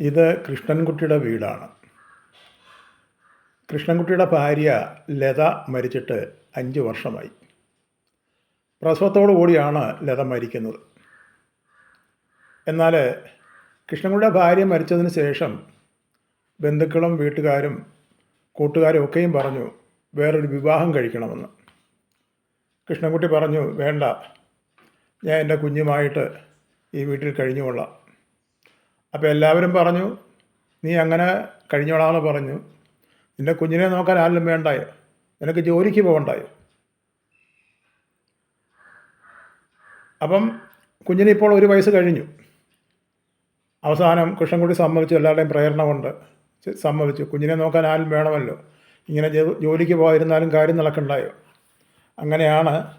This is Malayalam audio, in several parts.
ഇത് കൃഷ്ണൻകുട്ടിയുടെ വീടാണ്. കൃഷ്ണൻകുട്ടിയുടെ ഭാര്യ ലത മരിച്ചിട്ട് അഞ്ച് വർഷമായി. പ്രസവത്തോടു കൂടിയാണ് ലത മരിക്കുന്നത്. എന്നാൽ കൃഷ്ണൻകുട്ടിയുടെ ഭാര്യ മരിച്ചതിന് ശേഷം ബന്ധുക്കളും വീട്ടുകാരും കൂട്ടുകാരും ഒക്കെയും പറഞ്ഞു വേറൊരു വിവാഹം കഴിക്കണമെന്ന്. കൃഷ്ണൻകുട്ടി പറഞ്ഞു വേണ്ട ഞാൻ എന്റെ കുഞ്ഞുമായിട്ട് ഈ വീട്ടിൽ കഴിഞ്ഞുകൊള്ളാം. അപ്പോൾ എല്ലാവരും പറഞ്ഞു നീ അങ്ങനെ കഴിഞ്ഞോളാമെന്ന് പറഞ്ഞു. നിന്റെ കുഞ്ഞിനെ നോക്കാൻ ആരും വേണ്ടായോ? നിനക്ക് ജോലിക്ക് പോകണ്ടായോ? അപ്പം കുഞ്ഞിന് ഇപ്പോൾ ഒരു വയസ്സ് കഴിഞ്ഞു. അവസാനം കൃഷ്ണൻകുട്ടി സമ്മതിച്ചു എല്ലാവരുടെയും പ്രേരണ കൊണ്ട് സമ്മതിച്ചു. കുഞ്ഞിനെ നോക്കാൻ ആരും വേണമല്ലോ. ഇങ്ങനെ ജോലിക്ക് പോകാതിരുന്നാലും കാര്യം നടക്കണ്ടായോ? അങ്ങനെയാണ്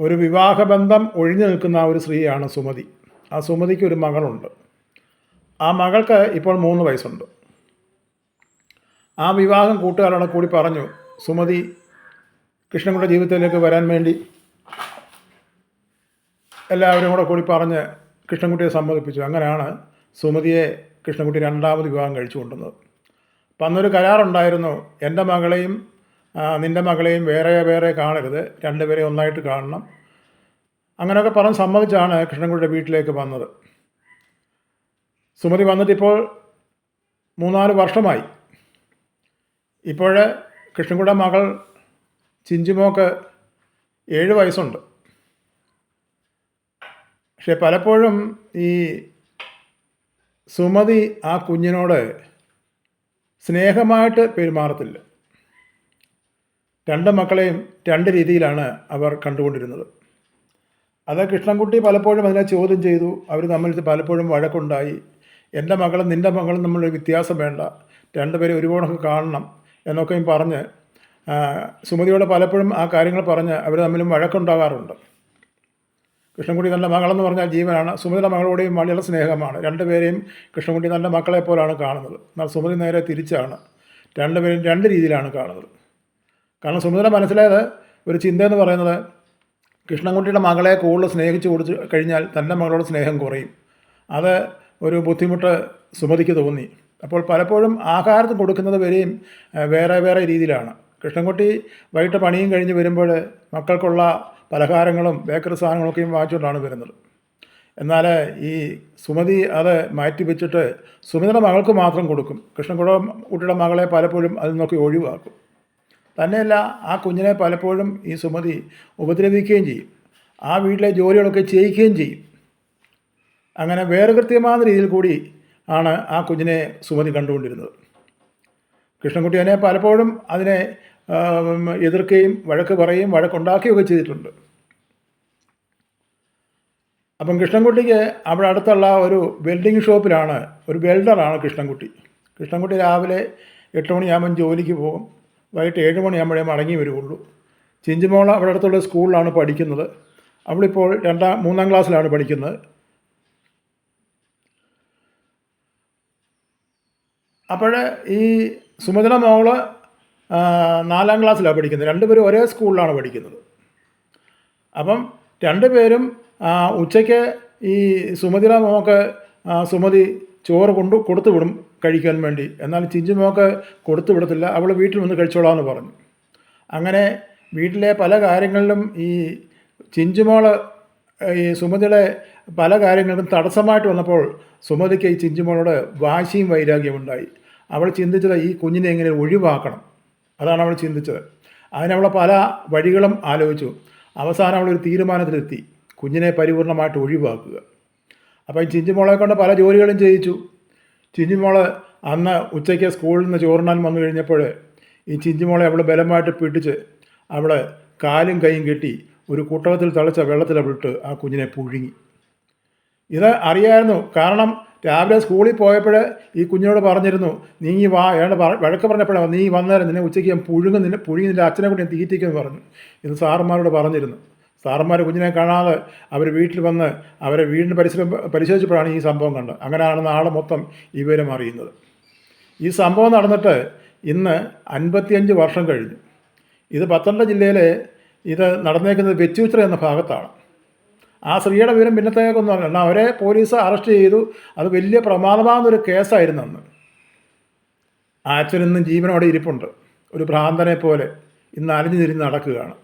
ഒരു വിവാഹബന്ധം ഒഴിഞ്ഞു നിൽക്കുന്ന ഒരു സ്ത്രീയാണ് സുമതി. ആ സുമതിക്ക് ഒരു മകളുണ്ട്. ആ മകൾക്ക് ഇപ്പോൾ മൂന്ന് വയസ്സുണ്ട്. ആ വിവാഹം കൂട്ടുകാരോട് കൂടി പറഞ്ഞു സുമതി കൃഷ്ണൻകുട്ടിയുടെ ജീവിതത്തിലേക്ക് വരാൻ വേണ്ടി എല്ലാവരും കൂടെ കൂടി പറഞ്ഞ് കൃഷ്ണൻകുട്ടിയെ സമ്മതിപ്പിച്ചു. അങ്ങനെയാണ് സുമതിയെ കൃഷ്ണൻകുട്ടി രണ്ടാമത് വിവാഹം കഴിച്ചു കൊണ്ടുവന്നത് അപ്പം അന്നൊരു കരാറുണ്ടായിരുന്നു എന്റെ മകളെയും നിന്റെ മകളെയും വേറെ വേറെ കാണരുത് രണ്ടുപേരെയും ഒന്നായിട്ട് കാണണം. അങ്ങനെയൊക്കെ പറഞ്ഞ് സമ്മതിച്ചാണ് കൃഷ്ണൻകുട്ടിയുടെ വീട്ടിലേക്ക് വന്നത്. സുമതി വന്നിട്ടിപ്പോൾ മൂന്നാൽ വർഷമായി. ഇപ്പോൾ കൃഷ്ണൻകുട മകൾ ചിഞ്ചുമോക്ക് ഏഴ് വയസ്സുണ്ട്. പക്ഷെ പലപ്പോഴും ഈ സുമതി ആ കുഞ്ഞിനോട് സ്നേഹമായിട്ട് പെരുമാറത്തില്ല. രണ്ട് മക്കളെയും രണ്ട് രീതിയിലാണ് അവർ കണ്ടുകൊണ്ടിരുന്നത്. അത് കൃഷ്ണൻകുട്ടി പലപ്പോഴും അതിനെ ചോദ്യം ചെയ്തു. അവർ തമ്മിൽ പലപ്പോഴും വഴക്കുണ്ടായി. എന്റെ മകളും നിന്റെ മകളും നമ്മൾ വ്യത്യാസം വേണ്ട. രണ്ടുപേരും ഒരുപോലെ കാണണം എന്നൊക്കെയും പറഞ്ഞ് സുമതിയോട് പലപ്പോഴും ആ കാര്യങ്ങൾ പറഞ്ഞ് അവർ തമ്മിലും വഴക്കുണ്ടാകാറുണ്ട്. കൃഷ്ണൻകുട്ടി തന്റെ മകളെന്ന് പറഞ്ഞാൽ ജീവനാണ്. സുമതിയുടെ മകളോടെയും വളരെ സ്നേഹമാണ്. രണ്ടുപേരെയും കൃഷ്ണൻകുട്ടി തന്റെ മക്കളെ പോലാണ് കാണുന്നത്. എന്നാൽ സുമതി നേരെ തിരിച്ചാണ്. രണ്ടുപേരും രണ്ട് രീതിയിലാണ് കാണുന്നത്. കാരണം സുമതിയുടെ മനസ്സിലായത് ഒരു ചിന്തയെന്ന് പറയുന്നത് കൃഷ്ണൻകുട്ടിയുടെ മകളെ കൂടുതൽ സ്നേഹിച്ചു കൊടുത്തു കഴിഞ്ഞാൽ തന്റെ മകളോട് സ്നേഹം കുറയും. അത് ഒരു ബുദ്ധിമുട്ട് സുമതിക്ക് തോന്നി. അപ്പോൾ പലപ്പോഴും ആഹാരത്തിന് കൊടുക്കുന്നത് വരെയും വേറെ വേറെ രീതിയിലാണ്. കൃഷ്ണൻകുട്ടി വൈകിട്ട് പണിയും കഴിഞ്ഞ് വരുമ്പോൾ മക്കൾക്കുള്ള പലഹാരങ്ങളും ബേക്കറി സാധനങ്ങളൊക്കെയും വാങ്ങിച്ചുകൊണ്ടാണ് വരുന്നത്. എന്നാൽ ഈ സുമതി അത് മാറ്റി വെച്ചിട്ട് സുമതിയുടെ മകൾക്ക് മാത്രം കൊടുക്കും. കൃഷ്ണൻകുട കുട്ടിയുടെ മകളെ പലപ്പോഴും അതിൽ നിന്നൊക്കെ ഒഴിവാക്കും. തന്നെയല്ല ആ കുഞ്ഞിനെ പലപ്പോഴും ഈ സുമതി ഉപദ്രവിക്കുകയും ചെയ്യും. ആ വീട്ടിലെ ജോലികളൊക്കെ ചെയ്യിക്കുകയും ചെയ്യും. അങ്ങനെ വേറെ കൃത്യമായ രീതിയിൽ കൂടി ആണ് ആ കുഞ്ഞിനെ സുമതി കണ്ടുകൊണ്ടിരുന്നത്. കൃഷ്ണൻകുട്ടി അതിനെ പലപ്പോഴും അതിനെ എതിർക്കുകയും വഴക്ക് പറയുകയും വഴക്കുണ്ടാക്കുകയൊക്കെ ചെയ്തിട്ടുണ്ട്. അപ്പം കൃഷ്ണൻകുട്ടിക്ക് അവിടെ അടുത്തുള്ള ഒരു വെൽഡിംഗ് ഷോപ്പിലാണ് ഒരു വെൽഡറാണ് കൃഷ്ണൻകുട്ടി. കൃഷ്ണൻകുട്ടി രാവിലെ എട്ട് മണിയാകുമ്പം ജോലിക്ക് പോകും. വൈകിട്ട് ഏഴ് മണിയാകുമ്പോഴേ മടങ്ങി വരുള്ളൂ ചിഞ്ചിമോൾ അവിടെ അടുത്തുള്ള സ്കൂളിലാണ് പഠിക്കുന്നത്. അവളിപ്പോൾ രണ്ടാം മൂന്നാം ക്ലാസ്സിലാണ് പഠിക്കുന്നത്. അപ്പോൾ ഈ സുമിത്ര മോൾ നാലാം ക്ലാസ്സിലാണ് പഠിക്കുന്നത്. രണ്ടുപേരും ഒരേ സ്കൂളിലാണ് പഠിക്കുന്നത്. അപ്പം രണ്ടുപേരും ഉച്ചയ്ക്ക് ഈ സുമതിര മോക്ക് സുമതി ചോറ് കൊണ്ട് കൊടുത്തു വിടും കഴിക്കാൻ വേണ്ടി. എന്നാൽ ചിഞ്ചു മോക്ക് കൊടുത്തു വിടത്തില്ല. അവൾ വീട്ടിൽ വന്ന് കഴിച്ചോളാമെന്ന് പറഞ്ഞു. അങ്ങനെ വീട്ടിലെ പല കാര്യങ്ങളിലും ഈ ചിഞ്ചുമോൾ ഈ സുമതിയുടെ പല കാര്യങ്ങളിലും തടസ്സമായിട്ട് വന്നപ്പോൾ സുമതിക്ക് ഈ ചിഞ്ചുമോളോട് വാശിയും വൈരാഗ്യവും ഉണ്ടായി. അവൾ ചിന്തിച്ചത് ഈ കുഞ്ഞിനെ എങ്ങനെ ഒഴിവാക്കണം? അതാണ് അവൾ ചിന്തിച്ചത്. അതിനവൾ പല വഴികളും ആലോചിച്ചു. അവസാനം അവൾ ഒരു തീരുമാനത്തിലെത്തി. കുഞ്ഞിനെ പരിപൂർണമായിട്ട് ഒഴിവാക്കുക. അപ്പം ചിഞ്ചുമോളെ കൊണ്ട് പല ജോലികളും ചെയ്യിച്ചു. ചിഞ്ചുമോൾ അന്ന് ഉച്ചയ്ക്ക് സ്കൂളിൽ നിന്ന് ചോറിനാൻ വന്നു കഴിഞ്ഞപ്പോൾ ഈ ചിഞ്ചുമോളെ അവൾ ബലമായിട്ട് പിടിച്ച് അവൾ കാലും കൈയും കെട്ടി ഒരു കുട്ടകത്തിൽ തളിച്ച വെള്ളത്തിൽ അവളിട്ട് ആ കുഞ്ഞിനെ പുഴുങ്ങി. ഇത് അറിയായിരുന്നു. കാരണം രാവിലെ സ്കൂളിൽ പോയപ്പോൾ ഈ കുഞ്ഞിനോട് പറഞ്ഞിരുന്നു നീ വാ അയാൾ വഴക്ക് പറഞ്ഞപ്പോഴാണ് നീ വന്നേരം നിന്നെ ഉച്ചയ്ക്ക് ഞാൻ പുഴുങ്ങും നിന്നെ പുഴുങ്ങി നിന്റെ അച്ഛനെ കൂടി ഞാൻ തീറ്റിക്കുമെന്ന് പറഞ്ഞു. ഇത് സാറന്മാരോട് പറഞ്ഞിരുന്നു. സാറന്മാർ കുഞ്ഞിനെ കാണാതെ അവർ വീട്ടിൽ വന്ന് അവരെ വീടിന് പരിസരം പരിശോധിച്ചപ്പോഴാണ് ഈ സംഭവം കണ്ടത്. അങ്ങനെയാണ് നാളെ മൊത്തം വിവരം അറിയുന്നത്. ഈ സംഭവം നടന്നിട്ട് ഇന്ന് അൻപത്തിയഞ്ച് വർഷം കഴിഞ്ഞു. ഇത് പത്തനംതിട്ട ജില്ലയിലെ ഇത് നടന്നേക്കുന്നത് വെച്ചൂച്ചിറ എന്ന ഭാഗത്താണ്. ആ സ്ത്രീയുടെ വിവരം പിന്നത്തേക്കൊന്നും എന്നാൽ അവരെ പോലീസ് അറസ്റ്റ് ചെയ്തു. അത് വലിയ പ്രമാദമാകുന്നൊരു കേസായിരുന്നു അന്ന്. ആ അച്ഛൻ ഇന്നും ജീവനോടെ ഇരിപ്പുണ്ട്. ഒരു ഭ്രാന്തനെ പോലെ ഇന്ന് അലഞ്ഞു തിരിഞ്ഞ് നടക്കുകയാണ്.